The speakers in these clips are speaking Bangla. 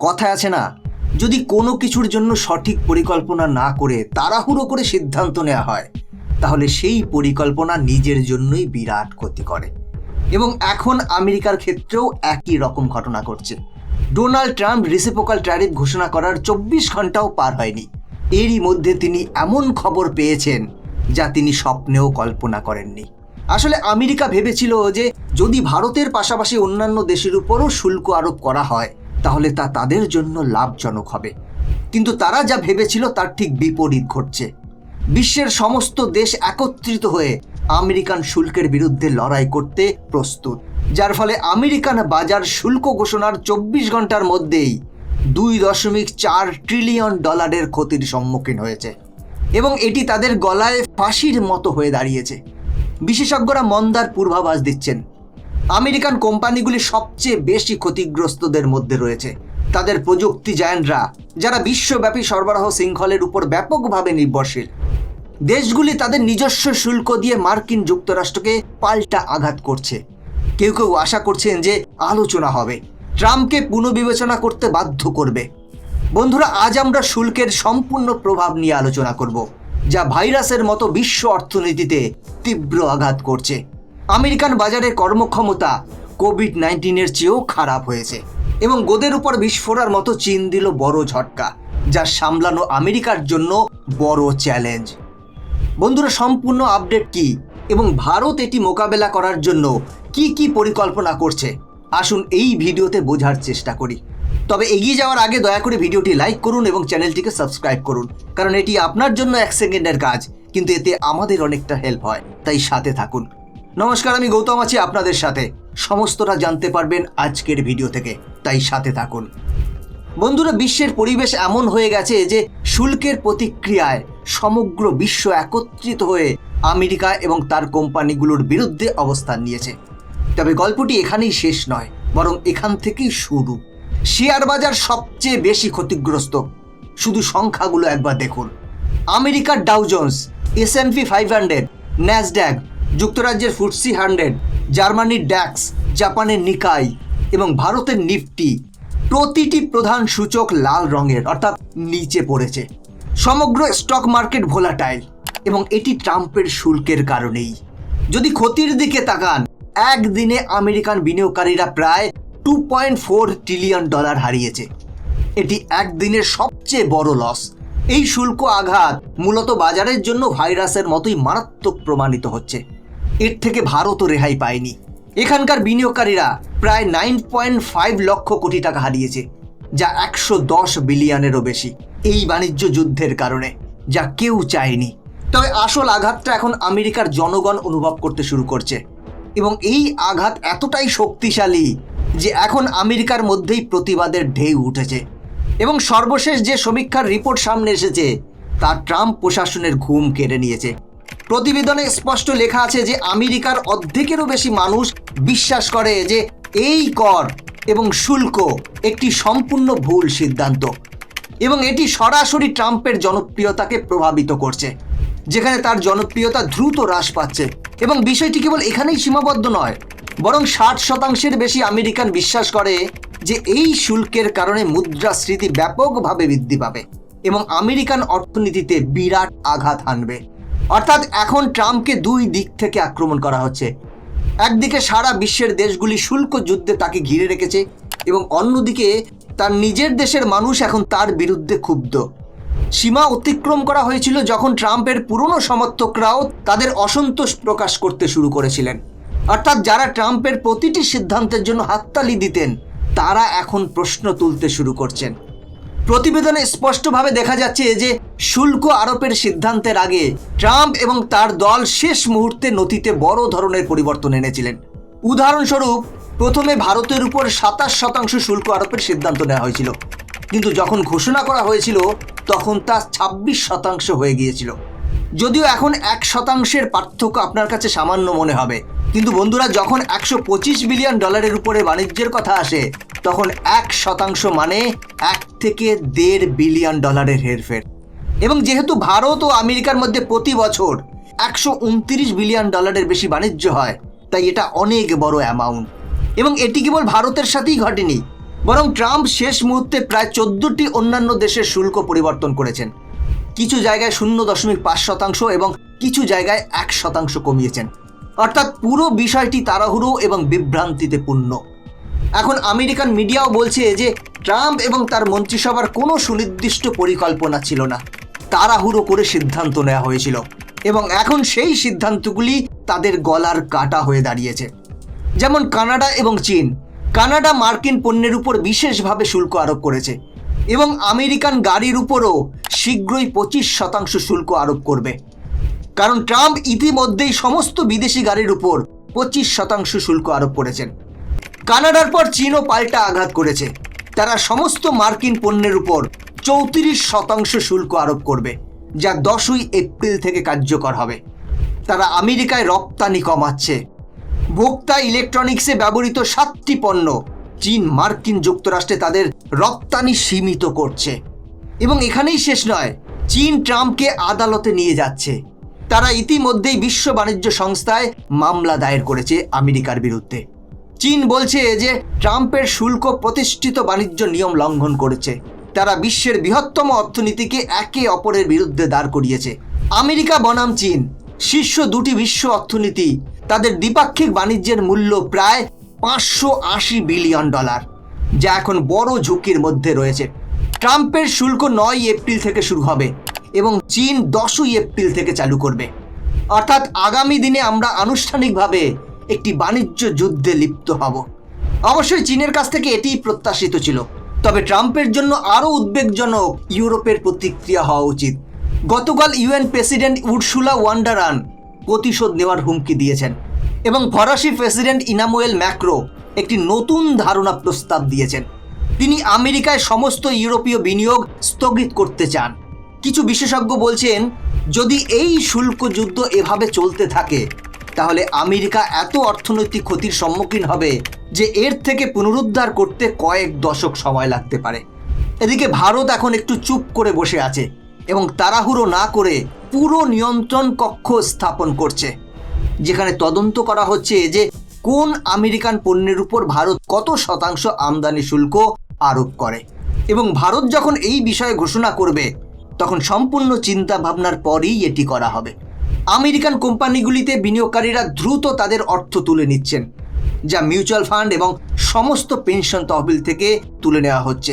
কথায় আছে না, যদি কোনো কিছুর জন্য সঠিক পরিকল্পনা না করে তাড়াহুড়ো করে সিদ্ধান্ত নেওয়া হয়, তাহলে সেই পরিকল্পনা নিজের জন্যই বিরাট ক্ষতি করে। এবং এখন আমেরিকার ক্ষেত্রেও একই রকম ঘটনা ঘটছে। ডোনাল্ড ট্রাম্প রিসিপোকাল ট্যারিফ ঘোষণা করার চব্বিশ ঘন্টাও পার হয়নি। এরই মধ্যে তিনি এমন খবর পেয়েছেন যা তিনি স্বপ্নেও কল্পনা করেননি। আসলে আমেরিকা ভেবেছিল যে যদি ভারতের পাশাপাশি অন্যান্য দেশের উপরও শুল্ক আরোপ করা হয় তাহলে তা তাদের জন্য লাভজনক হবে। কিন্তু তারা যা ভেবেছিল তার ঠিক বিপরীত ঘটছে। বিশ্বের সমস্ত দেশ একত্রিত হয়ে আমেরিকান শুল্কের বিরুদ্ধে লড়াই করতে প্রস্তুত, যার ফলে আমেরিকান বাজার শুল্ক ঘোষণার চব্বিশ ঘণ্টার মধ্যেই দুই দশমিক চার ট্রিলিয়ন ডলারের ক্ষতির সম্মুখীন হয়েছে এবং এটি তাদের গলায় ফাঁসির মতো হয়ে দাঁড়িয়েছে। বিশেষজ্ঞরা মন্দার পূর্বাভাস দিচ্ছেন আমেরিকান কোম্পানিগুলি সবচেয়ে বেশি ক্ষতিগ্রস্তদের মধ্যে রয়েছে। তাদের প্রযুক্তি জায়ান্টরা, যারা বিশ্বব্যাপী সরবরাহ শৃঙ্খলের উপর ব্যাপকভাবে নির্ভরশীল। দেশগুলি তাদের নিজস্ব শুল্ক দিয়ে মার্কিন যুক্তরাষ্ট্রকে পাল্টা আঘাত করছে। কেউ কেউ আশা করছেন যে আলোচনা হবে। ট্রাম্পকে পুনর্বিবেচনা করতে বাধ্য করবে। বন্ধুরা, আজ আমরা শুল্কের সম্পূর্ণ প্রভাব নিয়ে আলোচনা করব, যা ভাইরাসের মতো বিশ্ব অর্থনীতিতে তীব্র আঘাত করছে। আমেরিকান বাজারের কর্মক্ষমতা কোভিড নাইন্টিনের চেয়েও খারাপ হয়েছে এবং গোদের উপর বিস্ফোরার মতো চীন দিল বড় ঝটকা, যা সামলানো আমেরিকার জন্য বড় চ্যালেঞ্জ। বন্ধুরা, সম্পূর্ণ আপডেট কি এবং ভারত এটি মোকাবেলা করার জন্য কি কি পরিকল্পনা করছে? আসুন এই ভিডিওতে বোঝার চেষ্টা করি। তবে এগিয়ে যাওয়ার আগে দয়া করে ভিডিওটি লাইক করুন এবং চ্যানেলটিকে সাবস্ক্রাইব করুন, কারণ এটি আপনার জন্য এক সেকেন্ডের কাজ, কিন্তু এতে আমাদের অনেকটা হেল্প হয়, তাই সাথে থাকুন। নমস্কার, আমি গৌতম আছি আপনাদের সাথে। সমস্তটা জানতে পারবেন আজকের ভিডিও থেকে, তাই সাথে থাকুন। বন্ধুরা, বিশ্বের পরিবেশ এমন হয়ে গেছে যে শুল্কের প্রতিক্রিয়ায় সমগ্র বিশ্ব একত্রিত হয়ে আমেরিকা এবং তার কোম্পানিগুলোর বিরুদ্ধে অবস্থান নিয়েছে। তবে গল্পটি এখানেই শেষ নয়, বরং এখান থেকেই শুরু। শেয়ার বাজার সবচেয়ে বেশি ক্ষতিগ্রস্ত। শুধু সংখ্যাগুলো একবার দেখুন। আমেরিকার Dow Jones S N P five hundred Nasdaq যুক্তরাজ্যের ফুটসি হান্ড্রেড, জার্মানির ড্যাক্স, জাপানের নিকাই এবং ভারতের নিফটি প্রতিটি প্রধান সূচক লাল রঙের, অর্থাৎ নিচে পড়েছে। সমগ্র স্টক মার্কেট ভোলাটাইল এবং এটি ট্রাম্পের শুল্কের কারণেই। যদি ক্ষতির দিকে তাকান, একদিনে আমেরিকান বিনিয়োগকারীরা প্রায় two point four trillion dollar হারিয়েছে। এটি একদিনের সবচেয়ে বড় লস এই শুল্ক আঘাত মূলত বাজারের জন্য ভাইরাসের মতোই মারাত্মক প্রমাণিত হচ্ছে। এর থেকে ভারতও রেহাই পায়নি। এখানকার বিনিয়োগকারীরা প্রায় nine point five lakh crore টাকা হারিয়েছে, যা একশো দশ বিলিয়নেরও বেশি। এই বাণিজ্য যুদ্ধের কারণে, যা কেউ চায়নি। তবে আসল আঘাতটা এখন আমেরিকার জনগণ অনুভব করতে শুরু করছে। এবং এই আঘাত এতটাই শক্তিশালী যে এখন আমেরিকার মধ্যেই প্রতিবাদের ঢেউ উঠেছে। এবং সর্বশেষ যে সমীক্ষার রিপোর্ট সামনে এসেছে, তা ট্রাম্প প্রশাসনের ঘুম কেড়ে নিয়েছে। প্রতিবেদনে স্পষ্ট লেখা আছে যে আমেরিকার অর্ধেকেরও বেশি মানুষ বিশ্বাস করে যে এই কর এবং শুল্ক একটি সম্পূর্ণ ভুল সিদ্ধান্ত। এবং এটি সরাসরি ট্রাম্পের জনপ্রিয়তাকে প্রভাবিত করছে, যেখানে তার জনপ্রিয়তা দ্রুত হ্রাস পাচ্ছে। এবং বিষয়টি কেবল এখানেই সীমাবদ্ধ নয়, বরং ষাট শতাংশের বেশি আমেরিকান বিশ্বাস করে যে এই শুল্কের কারণে মুদ্রাস্ফীতি ব্যাপকভাবে বৃদ্ধি পাবে এবং আমেরিকান অর্থনীতিতে বিরাট আঘাত হানবে। অর্থাৎ এখন ট্রাম্পকে দুই দিক থেকে আক্রমণ করা হচ্ছে। একদিকে সারা বিশ্বের দেশগুলি শুল্ক যুদ্ধে তাকে ঘিরে রেখেছে এবং অন্যদিকে তার নিজের দেশের মানুষ এখন তার বিরুদ্ধে ক্ষুব্ধ। সীমা অতিক্রম করা হয়েছিল যখন ট্রাম্পের পুরনো সমর্থকরাও তাদের অসন্তোষ প্রকাশ করতে শুরু করেছিলেন। অর্থাৎ যারা ট্রাম্পের প্রতিটি সিদ্ধান্তের জন্য হাততালি দিতেন, তারা এখন প্রশ্ন তুলতে শুরু করছেন। প্রতিবেদনে স্পষ্টভাবে দেখা যাচ্ছে যে শুল্ক আরোপের সিদ্ধান্তের আগে ট্রাম্প এবং তার দল শেষ মুহূর্তে নথিতে বড় ধরনের পরিবর্তন এনেছিলেন। উদাহরণস্বরূপ, প্রথমে ভারতের উপর সাতাশ শতাংশ শুল্ক আরোপের সিদ্ধান্ত নেওয়া হয়েছিল। কিন্তু যখন ঘোষণা করা হয়েছিল, তখন তা ছাব্বিশ শতাংশ হয়ে গিয়েছিল। যদিও এখন এক শতাংশের পার্থক্য আপনার কাছে সামান্য মনে হবে। কিন্তু বন্ধুরা, যখন একশো পঁচিশ বিলিয়ন ডলারের উপরে বাণিজ্যের কথা আসে, তখন এক শতাংশ মানে এক থেকে দেড় বিলিয়ন ডলারের হেরফের। এবং যেহেতু ভারত ও আমেরিকার মধ্যে প্রতি বছর একশো উনত্রিশ বিলিয়ন ডলারের বেশি বাণিজ্য হয়, তাই এটা অনেক বড় অ্যামাউন্ট এবং এটি কেবল ভারতের সাথেই ঘটেনি, বরং ট্রাম্প শেষ মুহূর্তে প্রায় চোদ্দটি অন্যান্য দেশের শুল্ক পরিবর্তন করেছেন। কিছু জায়গায় শূন্য দশমিক পাঁচ শতাংশ এবং কিছু জায়গায় এক শতাংশ কমিয়েছেন। অর্থাৎ পুরো বিষয়টি তাড়াহুড়ো এবং বিভ্রান্তিতে পূর্ণ। এখন আমেরিকান মিডিয়াও বলছে যে, ট্রাম্প এবং তার মন্ত্রিসভার কোনো সুনির্দিষ্ট পরিকল্পনা ছিল না। তাড়াহুড়ো করে সিদ্ধান্ত নেওয়া হয়েছিল এবং এখন সেই সিদ্ধান্তগুলি তাদের গলার কাটা হয়ে দাঁড়িয়েছে। যেমন কানাডা এবং চীন। কানাডা মার্কিন পণ্যের উপর বিশেষভাবে শুল্ক আরোপ করেছে এবং আমেরিকান গাড়ির উপরও শীঘ্রই পঁচিশ শতাংশ শুল্ক আরোপ করবে। কারণ ট্রাম্প ইতিমধ্যেই সমস্ত বিদেশি গাড়ির উপর পঁচিশ শতাংশ শুল্ক আরোপ করেছেন। কানাডার পর চীনও পাল্টা আঘাত করেছে। তারা সমস্ত মার্কিন পণ্যের উপর চৌত্রিশ শতাংশ শুল্ক আরোপ করবে, যা দশই এপ্রিল থেকে কার্যকর হবে। তারা আমেরিকায় রপ্তানি কমাচ্ছে। ভোক্তা ইলেকট্রনিক্সে ব্যবহৃত সাতটি পণ্য চীন, মার্কিন যুক্তরাষ্ট্রে তাদের রপ্তানি সীমিত করছে। এবং এখানেই শেষ নয়, চীন ট্রাম্পকে আদালতে নিয়ে যাচ্ছে। তারা ইতিমধ্যেই বিশ্ব বাণিজ্য সংস্থায় মামলা দায়ের করেছে আমেরিকার বিরুদ্ধে। চীন বলছে যে ট্রাম্পের শুল্ক প্রতিষ্ঠিত বাণিজ্য নিয়ম লঙ্ঘন করেছে। তারা বিশ্বের বৃহত্তম অর্থনীতিকে একে অপরের বিরুদ্ধে দাঁড় করিয়েছে। আমেরিকা, বনাম চীন, শীর্ষ দুটি বিশ্ব অর্থনীতি, তাদের দ্বিপাক্ষিক বাণিজ্যের মূল্য প্রায় পাঁচশো আশি বিলিয়ন ডলার, যা এখন বড় ঝুঁকির মধ্যে রয়েছে। ট্রাম্পের শুল্ক নয় এপ্রিল থেকে শুরু হবে। এবং চীন দশই এপ্রিল থেকে চালু করবে। অর্থাৎ আগামী দিনে আমরা আনুষ্ঠানিকভাবে একটি বাণিজ্য যুদ্ধে লিপ্ত হব। অবশ্যই চীনের কাছ থেকে এটিই প্রত্যাশিত ছিল। তবে ট্রাম্পের জন্য আরও উদ্বেগজনক ইউরোপের প্রতিক্রিয়া হওয়া উচিত। গতকাল ইউএন প্রেসিডেন্ট উর্সুলা ওয়ান্ডারান প্রতিশোধ নেওয়ার হুমকি দিয়েছেন এবং ফরাসি প্রেসিডেন্ট ইনামুয়েল ম্যাক্রো একটি নতুন ধারণা প্রস্তাব দিয়েছেন। তিনি আমেরিকায় সমস্ত ইউরোপীয় বিনিয়োগ স্থগিত করতে চান। কিছু বিশেষজ্ঞ বলছেন, যদি এই শুল্ক যুদ্ধ এভাবে চলতে থাকে, তাহলে আমেরিকা এত অর্থনৈতিক ক্ষতির সম্মুখীন হবে যে এর থেকে পুনরুদ্ধার করতে কয়েক দশক সময় লাগতে পারে। এদিকে ভারত এখন একটু চুপ করে বসে আছে এবং তাড়াহুড়ো না করে পুরো নিয়ন্ত্রণ কক্ষ স্থাপন করছে, যেখানে তদন্ত করা হচ্ছে যে কোন আমেরিকান পণ্যের উপর ভারত কত শতাংশ আমদানি শুল্ক আরোপ করে। এবং ভারত যখন এই বিষয়ে ঘোষণা করবে তখন সম্পূর্ণ চিন্তা ভাবনার পরেই এটি করা হবে। আমেরিকান কোম্পানিগুলিতে বিনিয়োগকারীরা দ্রুত তাদের অর্থ তুলে নিচ্ছেন, যা মিউচুয়াল ফান্ড এবং সমস্ত পেনশন তহবিল থেকে তুলে নেওয়া হচ্ছে।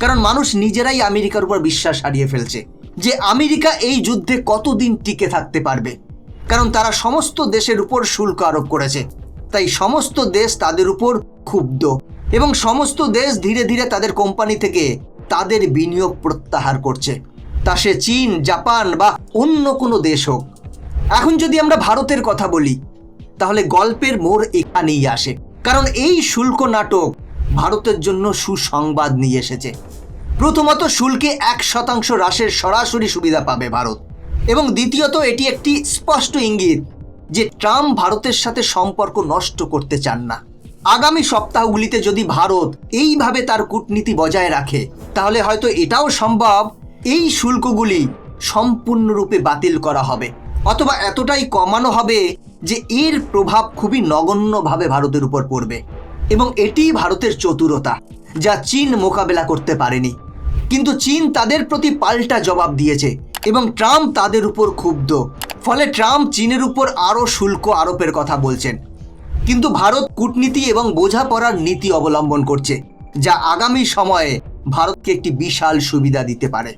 কারণ মানুষ নিজেরাই আমেরিকার উপর বিশ্বাস হারিয়ে ফেলছে যে আমেরিকা এই যুদ্ধে কতদিন টিকে থাকতে পারবে। কারণ তারা সমস্ত দেশের উপর শুল্ক আরোপ করেছে। তাই সমস্ত দেশ তাদের উপর ক্ষুব্ধ এবং সমস্ত দেশ ধীরে ধীরে তাদের কোম্পানি থেকে তাদের বিনিয়োগ প্রত্যাহার করছে। তা সে চীন, জাপান বা অন্য কোনো দেশ হোক। এখন যদি আমরা ভারতের কথা বলি, তাহলে গল্পের মোড় এখানেই আসে। কারণ এই শুল্ক নাটক ভারতের জন্য সুসংবাদ নিয়ে এসেছে। প্রথমত শুল্কে এক শতাংশ হ্রাসের সরাসরি সুবিধা পাবে ভারত। এবং দ্বিতীয়ত, এটি একটি স্পষ্ট ইঙ্গিত যে ট্রাম্প ভারতের সাথে সম্পর্ক নষ্ট করতে চান না। আগামী সপ্তাহগুলিতে যদি ভারত এইভাবে তার কূটনীতি বজায় রাখে, তাহলে হয়তো এটাও সম্ভব এই শুল্কগুলি সম্পূর্ণরূপে বাতিল করা হবে, অথবা এতটাই কমানো হবে যে এর প্রভাব খুবই নগণ্যভাবে ভারতের উপর পড়বে। এবং এটি ভারতের চতুরতা, যা চীন মোকাবেলা করতে পারেনি। কিন্তু চীন তাদের প্রতি পাল্টা জবাব দিয়েছে এবং ট্রাম্প তাদের উপর ক্ষুব্ধ। ফলে ট্রাম্প চীনের উপর আরও শুল্ক আরোপের কথা বলছেন। কিন্তু ভারত কূটনীতি এবং বোঝাপড়ার নীতি অবলম্বন করছে, যা আগামী সময়ে ভারতকে একটি বিশাল সুবিধা দিতে পারে।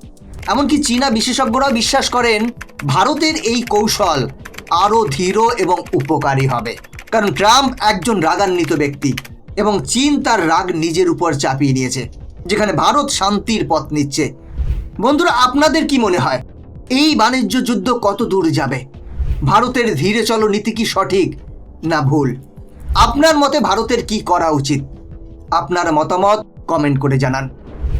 এমনকি চীনা বিশেষজ্ঞরা বিশ্বাস করেন ভারতের এই কৌশল আরও ধীর এবং উপকারী হবে। কারণ ট্রাম্প একজন রাগান্বিত ব্যক্তি এবং চীন তার রাগ নিজের উপর চাপিয়ে নিয়েছে, যেখানে ভারত শান্তির পথ নিচ্ছে। বন্ধুরা, আপনাদের কি মনে হয়, এই বাণিজ্য যুদ্ধ কত দূর যাবে? ভারতের ধীরে চলো নীতি কি সঠিক না ভুল? আপনার মতে ভারতের কি করা উচিত? আপনার মতামত কমেন্ট করে জানান।